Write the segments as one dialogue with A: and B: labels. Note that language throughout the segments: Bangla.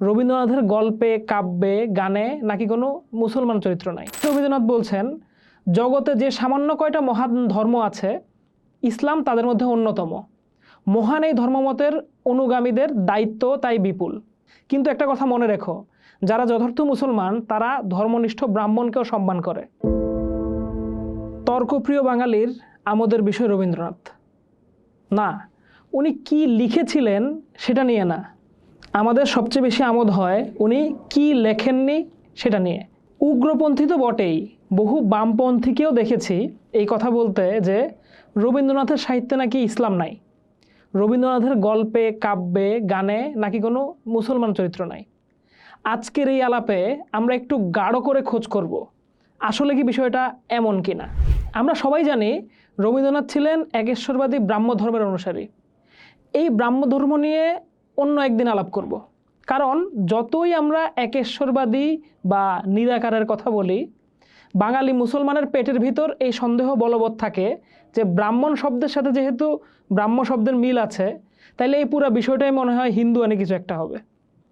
A: রবীন্দ্রনাথের গল্পে, কাব্যে, গানে নাকি কোনো মুসলমান চরিত্র নাই? রবীন্দ্রনাথ বলছেন, জগতে যে সামান্য কয়টা মহান ধর্ম আছে, ইসলাম তাদের মধ্যে অন্যতম। মহান এই ধর্মমতের অনুগামীদের দায়িত্ব তাই বিপুল। কিন্তু একটা কথা মনে রেখো, যারা যথার্থ মুসলমান, তারা ধর্মনিষ্ঠ ব্রাহ্মণকেও সম্মান করে। তর্কপ্রিয় বাঙালির আমোদের বিষয় রবীন্দ্রনাথ। না, উনি কি লিখেছিলেন সেটা নিয়ে না। আমাদের সবচেয়ে বেশি আমোদ হয় উনি কি লেখেননি সেটা নিয়ে। উগ্রপন্থী তো বটেই। বহু বামপন্থীকেও দেখেছি এই কথা বলতে যে রবীন্দ্রনাথের সাহিত্যে নাকি ইসলাম নাই। রবীন্দ্রনাথের গল্পে, কাব্যে, গানে নাকি কোনো মুসলমান চরিত্র নাই। আজকের এই আলাপে আমরা একটু গাঢ় করে খোঁজ করব। আসলে কি বিষয়টা এমন কি না আমরা সবাই জানি রবীন্দ্রনাথ ছিলেন একেশ্বরবাদী ব্রাহ্ম ধর্মের অনুসারী। এই ব্রাহ্ম ধর্ম নিয়ে অন্য একদিন আলাপ করব। কারণ যতই আমরা একেশ্বরবাদী বা নিরাকারের কথা বলি, বাঙালি মুসলমানের পেটের ভিতর এই সন্দেহ বলবৎ থাকে যে ব্রাহ্মণ শব্দের সাথে যেহেতু ব্রাহ্ম শব্দের মিল আছে, তাইলে এই পুরো বিষয়টাই মনে হয় হিন্দু আনে কিছু একটা হবে।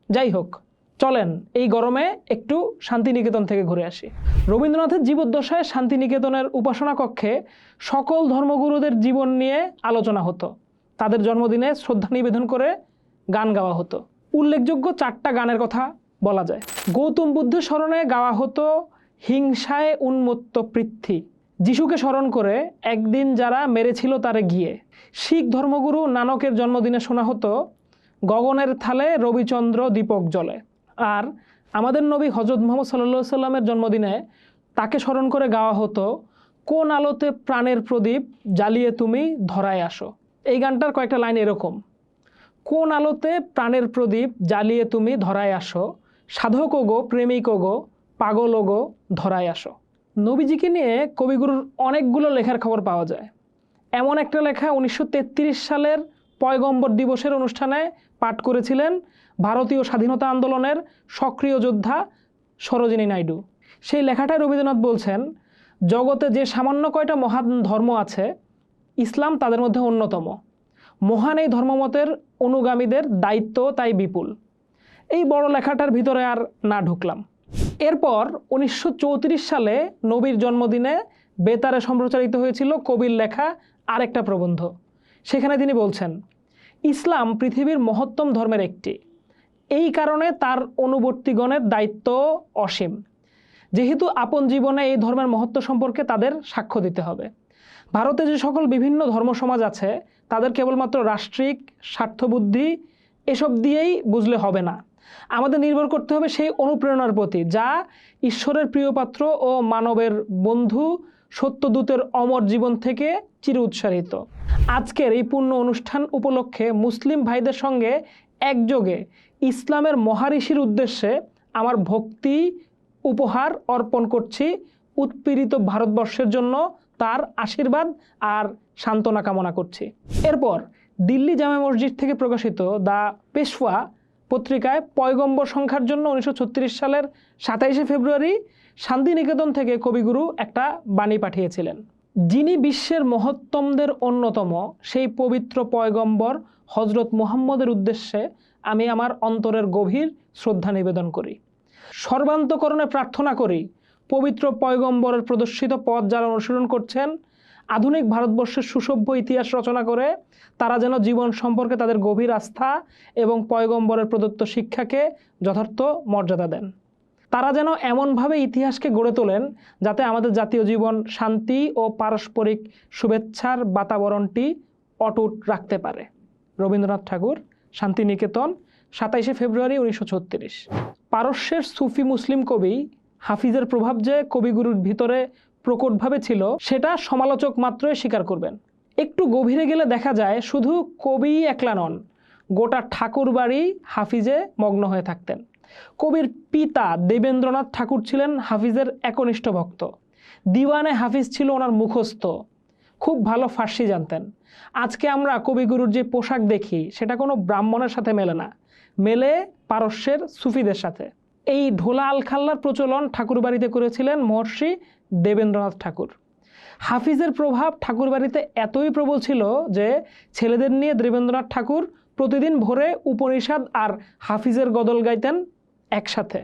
A: যাই হোক, চলেন এই গরমে একটু শান্তিনিকেতন থেকে ঘুরে আসি। রবীন্দ্রনাথের জীবদ্দশায় শান্তিনিকেতনের উপাসনা কক্ষে সকল ধর্মগুরুদের জীবন নিয়ে আলোচনা হতো। তাদের জন্মদিনে শ্রদ্ধা নিবেদন করে গান গাওয়া হতো। উল্লেখযোগ্য চারটা গানের কথা বলা যায়। গৌতম বুদ্ধের স্মরণে গাওয়া হতো হিংসায় উন্মত্ত পৃথ্বী। যিশুকে স্মরণ করে একদিন যারা মেরেছিল তারে গিয়ে। শিখ ধর্মগুরু নানকের জন্মদিনে শোনা হতো গগনের থালে রবিচন্দ্র দীপক জ্বলে। আর আমাদের নবী হজরত মোহাম্মদ সাল্লা সাল্লামের জন্মদিনে তাকে স্মরণ করে গাওয়া হতো, কোন আলোতে প্রাণের প্রদীপ জ্বালিয়ে তুমি ধরায় আসো। এই গানটার কয়েকটা লাইন এরকম। কোন আলোতে প্রাণের প্রদীপ জ্বালিয়ে তুমি ধরায় আসো? সাধক গো প্রেমিক গো পাগল গো ধরায় আসো। নবীজিকে নিয়ে কবিগুরুর অনেকগুলো লেখার খবর পাওয়া যায়। এমন একটা লেখা উনিশশো তেত্রিশ সালের পয়গম্বর দিবসের অনুষ্ঠানে পাঠ করেছিলেন ভারতীয় স্বাধীনতা আন্দোলনের সক্রিয় যোদ্ধা সরোজিনী নাইডু। সেই লেখাটায় রবীন্দ্রনাথ বলছেন, জগতে যে সামান্য কয়টা মহান ধর্ম আছে, ইসলাম তাদের মধ্যে অন্যতম। মহান এই ধর্মমতের অনুগামীদের দায়িত্ব তাই বিপুল। এই বড় লেখাটার ভিতরে আর না ঢুকলাম। এরপর উনিশশো চৌত্রিশ সালে নবীর জন্মদিনে বেতারে সম্প্রচারিত হয়েছিল কবির লেখা আরেকটা প্রবন্ধ। সেখানে তিনি বলছেন, ইসলাম পৃথিবীর মহত্তম ধর্মের একটি। এই কারণে তার অনুবর্তীগণের দায়িত্ব অসীম। যেহেতু আপন জীবনে এই ধর্মের মহত্ব সম্পর্কে তাদের সাক্ষ্য দিতে হবে। ভারতে যে সকল বিভিন্ন ধর্ম সমাজ আছে, তাদের কেবলমাত্র রাষ্ট্রিক, স্বার্থবুদ্ধি এসব দিয়েই বুঝলে হবে না। আমাদের নির্ভর করতে হবে সেই অনুপ্রেরণার প্রতি, যা ঈশ্বরের প্রিয়পাত্র ও মানবের বন্ধু, সত্যদূতের অমর জীবন থেকে চির উৎসাহিত আজকের এই পূর্ণ অনুষ্ঠান উপলক্ষে মুসলিম ভাইদের সঙ্গে একযোগে ইসলামের মহারিষির উদ্দেশ্যে আমার ভক্তি, উপহার অর্পণ করছি উৎপীড়িত ভারতবর্ষের জন্য তার আশীর্বাদ আর সান্ত্বনা কামনা করছি। এরপর দিল্লি জামে মসজিদ থেকে প্রকাশিত দ্য পেশওয়া পত্রিকায় পয়গম্বর সংখ্যার জন্য উনিশশো ছত্রিশ সালের সাতাইশে ফেব্রুয়ারি শান্তিনিকেতন থেকে কবিগুরু একটা বাণী পাঠিয়েছিলেন। যিনি বিশ্বের মহত্তমদের অন্যতম সেই পবিত্র পয়গম্বর হজরত মুহাম্মদের উদ্দেশ্যে আমি আমার অন্তরের গভীর শ্রদ্ধা নিবেদন করি। সর্বান্তকরণে প্রার্থনা করি পবিত্র পয়গম্বরের প্রদর্শিত পথ যারা অনুসরণ করছেন, আধুনিক ভারতবর্ষের সুসভ্য ইতিহাস রচনা করে, তারা যেন জীবন সম্পর্কে তাদের গভীর আস্থা এবং পয়গম্বরের প্রদত্ত শিক্ষাকে যথার্থ মর্যাদা দেন। তারা যেন এমনভাবে ইতিহাসকে গড়ে তোলেন যাতে আমাদের জাতীয় জীবন শান্তি ও পারস্পরিক শুভেচ্ছার বাতাবরণটি অটুট রাখতে পারে। রবীন্দ্রনাথ ঠাকুর, শান্তিনিকেতন, সাতাইশে ফেব্রুয়ারি উনিশশো ছত্রিশ। পারস্যের সুফি মুসলিম কবি হাফিজের প্রভাব যে কবিগুরুর ভিতরে প্রকটভাবে ছিল, সেটা সমালোচক মাত্রই স্বীকার করবেন। একটু গভীরে গেলে দেখা যায় শুধু কবি একলা নন, গোটা ঠাকুর বাড়ি হাফিজে মগ্ন হয়ে থাকতেন। কবির পিতা দেবেন্দ্রনাথ ঠাকুর ছিলেন হাফিজের একনিষ্ঠ ভক্ত। দিওয়ানে হাফিজ ছিল ওনার মুখস্থ। খুব ভালো ফার্সি জানতেন। আজকে আমরা কবিগুরুর যে পোশাক দেখি, সেটা কোনো ব্রাহ্মণের সাথে মেলে না। মেলে পারস্যের সুফিদের সাথে। এই ঢোলা আলখাল্লার প্রচলন ঠাকুরবাড়িতে করেছিলেন মহর্ষি দেবেন্দ্রনাথ ঠাকুর। হাফিজের প্রভাব ঠাকুরবাড়িতে এতই প্রবল ছিল যে ছেলেদের নিয়ে দেবেন্দ্রনাথ ঠাকুর প্রতিদিন ভোরে উপনিষদ আর হাফিজের গদল গাইতেন একসাথে।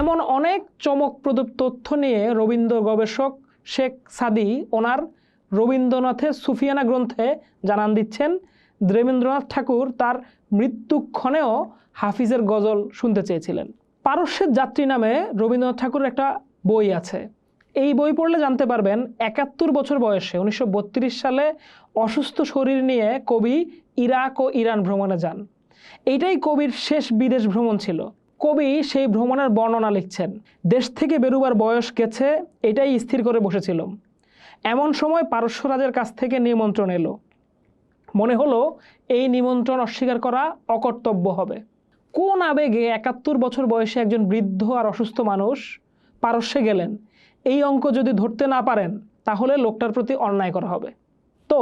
A: এমন অনেক চমকপ্রদ তথ্য নিয়ে রবীন্দ্র গবেষক শেখ সাদি ওনার রবীন্দ্রনাথের সুফিয়ানা গ্রন্থে জানান দিচ্ছেন, দেবেন্দ্রনাথ ঠাকুর তার মৃত্যুক্ষণেও হাফিজের গজল শুনতে চেয়েছিলেন। পারস্যের যাত্রী নামে রবীন্দ্রনাথ ঠাকুরের একটা বই আছে। এই বই পড়লে জানতে পারবেন একাত্তর বছর বয়সে উনিশশো বত্রিশ সালে অসুস্থ শরীর নিয়ে কবি ইরাক ও ইরান ভ্রমণে যান। এইটাই কবির শেষ বিদেশ ভ্রমণ ছিল। কবি সেই ভ্রমণের বর্ণনা লিখছেন, দেশ থেকে বেরুবার বয়স গেছে, এটাই স্থির করে বসেছিলাম এমন সময় পারস্য রাজের কাছ থেকে নিমন্ত্রণ এলো। মনে হলো এই নিমন্ত্রণ অস্বীকার করা অকর্তব্য হবে। কোন আবেগে একাত্তর বছর বয়সে একজন বৃদ্ধ আর অসুস্থ মানুষ পারস্যে গেলেন? এই অঙ্ক যদি ধরতে না পারেন, তাহলে লোকটার প্রতি অন্যায় করা হবে। তো,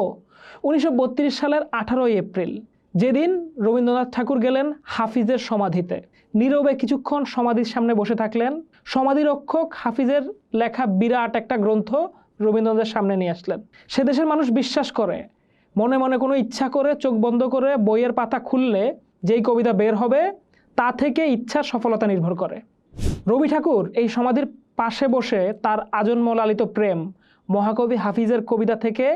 A: উনিশশো বত্রিশ সালের আঠারোই এপ্রিল, যেদিন রবীন্দ্রনাথ ঠাকুর গেলেন হাফিজের সমাধিতে। নীরবে কিছুক্ষণ সমাধির সামনে বসে থাকলেন। সমাধিরক্ষক হাফিজের লেখা বিরাট একটা গ্রন্থ রবীন্দ্রনাথের সামনে নিয়ে আসলেন। সে দেশের মানুষ বিশ্বাস করে। মনে মনে কোনো ইচ্ছা করে চোখ বন্ধ করে বইয়ের পাতা খুললে যেই কবিতা বের হবে, তা থেকে ইচ্ছার সফলতা নির্ভর করে। রবি ঠাকুর এই সমাধির পাশে বসে তার আজন্ম লালিত প্রেম, মহাকবি হাফিজের কবিতা থেকে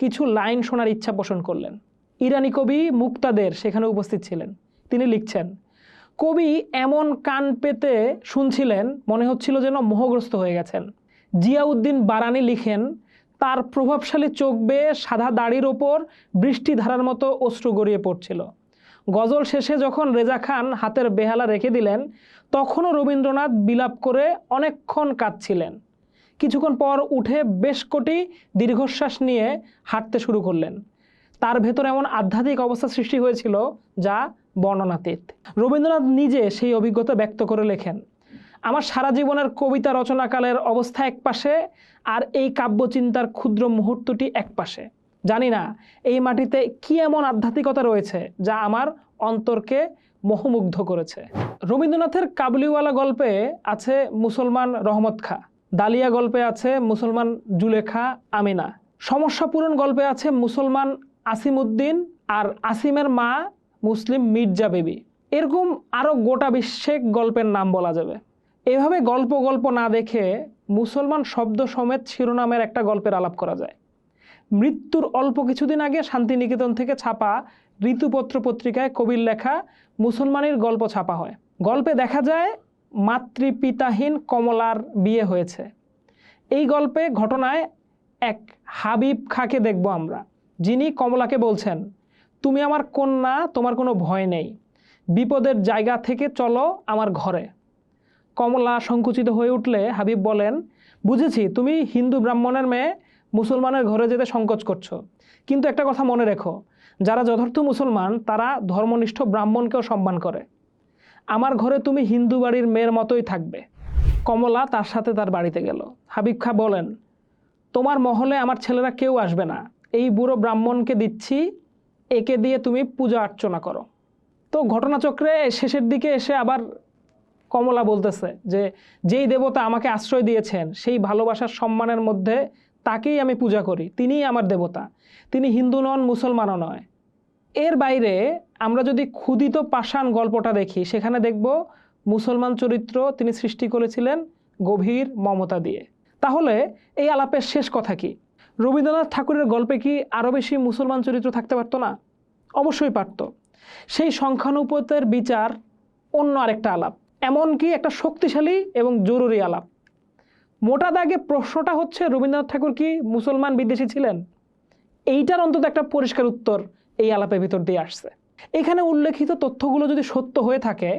A: কিছু লাইন শোনার ইচ্ছা পোষণ করলেন। ইরানি কবি মুক্তাদের সেখানে উপস্থিত ছিলেন। তিনি লিখছেন, কবি এমন কান পেতে শুনছিলেন, মনে হচ্ছিল যেন মোহগ্রস্ত হয়ে গেছেন। জিয়াউদ্দিন বারানি লিখেন, তার প্রভাবশালী চোখ বেয়ে সাদা দাড়ির ওপর বৃষ্টিধারার মতো অশ্রু গড়িয়ে পড়ছিল। গজল শেষে যখন রেজা খান হাতের বেহালা রেখে দিলেন, তখনও রবীন্দ্রনাথ বিলাপ করে অনেকক্ষণ কাঁদছিলেন। কিছুক্ষণ পর উঠে বেশ কোটি দীর্ঘশ্বাস নিয়ে হাঁটতে শুরু করলেন। তার ভেতর এমন আধ্যাত্মিক অবস্থা সৃষ্টি হয়েছিল যা বর্ণনাতীত। রবীন্দ্রনাথ নিজে সেই অভিজ্ঞতা ব্যক্ত করে লেখেন, আমার সারা জীবনের কবিতা রচনাকালের অবস্থা এক পাশে আর এই কাব্যচিন্তার ক্ষুদ্র মুহূর্তটি এক পাশে জানি না, এই মাটিতে কি এমন আধ্যাত্মিকতা রয়েছে যা আমার অন্তরকে মোহমুগ্ধ করেছে? রবীন্দ্রনাথের কাবুলিওয়ালা গল্পে আছে মুসলমান রহমত খা, দালিয়া গল্পে আছে মুসলমান জুলেখা আমিনা, সমস্যা পূরণ গল্পে আছে মুসলমান আসিমউদ্দিন আর আসিমের মা মুসলিম মির্জা বেবি। এরকম আরও গোটা বিশ্বেক গল্পের নাম বলা যাবে। এভাবে গল্প গল্প না দেখে মুসলমান শব্দ সমেত শিরোনামের একটা গল্পের আলাপ করা যায়। মৃত্যুর অল্প কিছুদিন আগে শান্তিনিকেতন থেকে ছাপা ঋতুপত্র পত্রিকায় কবির লেখা মুসলমানের গল্প ছাপা হয়। গল্পে দেখা যায় মাতৃপিতাহীন কমলার বিয়ে হয়েছে। এই গল্পে ঘটনায় এক হাবিব খাকে দেখব আমরা। যিনি কমলাকে বলছেন, তুমি আমার কন্যা, তোমার কোনো ভয় নেই। বিপদের জায়গা থেকে চলো আমার ঘরে। কমলা সংকুচিত হয়ে উঠলে হাবিব বলেন, বুঝেছি, তুমি হিন্দু ব্রাহ্মণের মেয়ে মুসলমানের ঘরে যেতে সংকোচ করছ। কিন্তু একটা কথা মনে রেখো, যারা যথার্থ মুসলমান, তারা ধর্মনিষ্ঠ ব্রাহ্মণকেও সম্মান করে। আমার ঘরে তুমি হিন্দু বাড়ির মেয়ের মতোই থাকবে। কমলা তার সাথে তার বাড়িতে গেল। হাবিব খা বলেন, তোমার মহলে আমার ছেলেরা কেউ আসবে না। এই বুড়ো ব্রাহ্মণকে দিচ্ছি, একে দিয়ে তুমি পূজা অর্চনা করো। তো ঘটনাচক্রে শেষের দিকে এসে আবার কমলা বলতেছে যে, যেই দেবতা আমাকে আশ্রয় দিয়েছেন, সেই ভালোবাসার সম্মানের মধ্যে তাকেই আমি পূজা করি, তিনিই আমার দেবতা। তিনি হিন্দু নন, মুসলমানও নয়। এর বাইরে আমরা যদি ক্ষুদিত পাষাণ গল্পটা দেখি, সেখানে দেখব মুসলমান চরিত্র তিনি সৃষ্টি করেছিলেন গভীর মমতা দিয়ে। তাহলে এই আলাপের শেষ কথা কি? রবীন্দ্রনাথ ঠাকুরের গল্পে কি আরও বেশি মুসলমান চরিত্র থাকতে পারতো না? অবশ্যই পারত। সেই সংখ্যানুপতের বিচার অন্য আরেকটা আলাপ, এমনকি একটা শক্তিশালী এবং জরুরি আলাপ। মোটা দাগে প্রশ্নটা হচ্ছে, রবীন্দ্রনাথ ঠাকুর কি মুসলমান বিদেশি ছিলেন? এইটার অন্তত একটা পরিষ্কার উত্তর এই আলাপের ভিতর দিয়ে আসছে। এখানে উল্লেখিত তথ্যগুলো যদি সত্য হয়ে থাকে,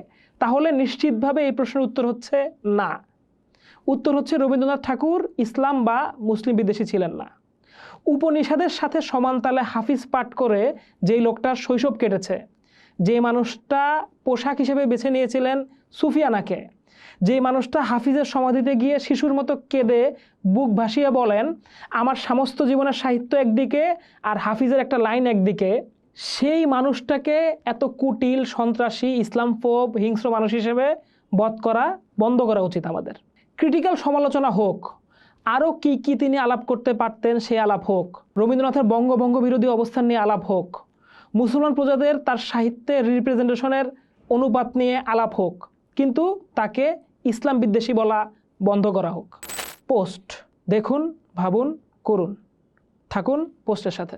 A: তাহলে নিশ্চিতভাবে এই প্রশ্নের উত্তর হচ্ছে না। উত্তর হচ্ছে, রবীন্দ্রনাথ ঠাকুর ইসলাম বা মুসলিম বিদেশি ছিলেন না। উপনিষদের সাথে সমান তালে হাফিজ পাঠ করে যেই লোকটার শৈশব কেটেছে, যে মানুষটা পোশাক হিসেবে বেছে নিয়েছিলেন সুফিয়ানাকে যে মানুষটা হাফিজের সমাধিতে গিয়ে শিশুর মতো কেঁদে বুক ভাসিয়ে বলেন, আমার সমস্ত জীবনের সাহিত্য একদিকে আর হাফিজের একটা লাইন একদিকে। সেই মানুষটাকে এত কুটিল, সন্ত্রাসী, ইসলাম ইসলামফোব হিংস্র মানুষ হিসেবে বধ করা বন্ধ করা উচিত আমাদের। ক্রিটিক্যাল সমালোচনা হোক, আরও কি কি তিনি আলাপ করতে পারতেন সেই আলাপ হোক, রবীন্দ্রনাথের বঙ্গভঙ্গ বিরোধী অবস্থান নিয়ে আলাপ হোক, মুসলমান প্রজাদের তার সাহিত্যের রিপ্রেজেন্টেশনের অনুপাত নিয়ে আলাপ হোক কিন্তু তাকে ইসলাম বিদ্বেষী বলা বন্ধ করা হোক। পোস্ট, দেখুন, ভাবুন, করুন। থাকুন পোস্টের সাথে।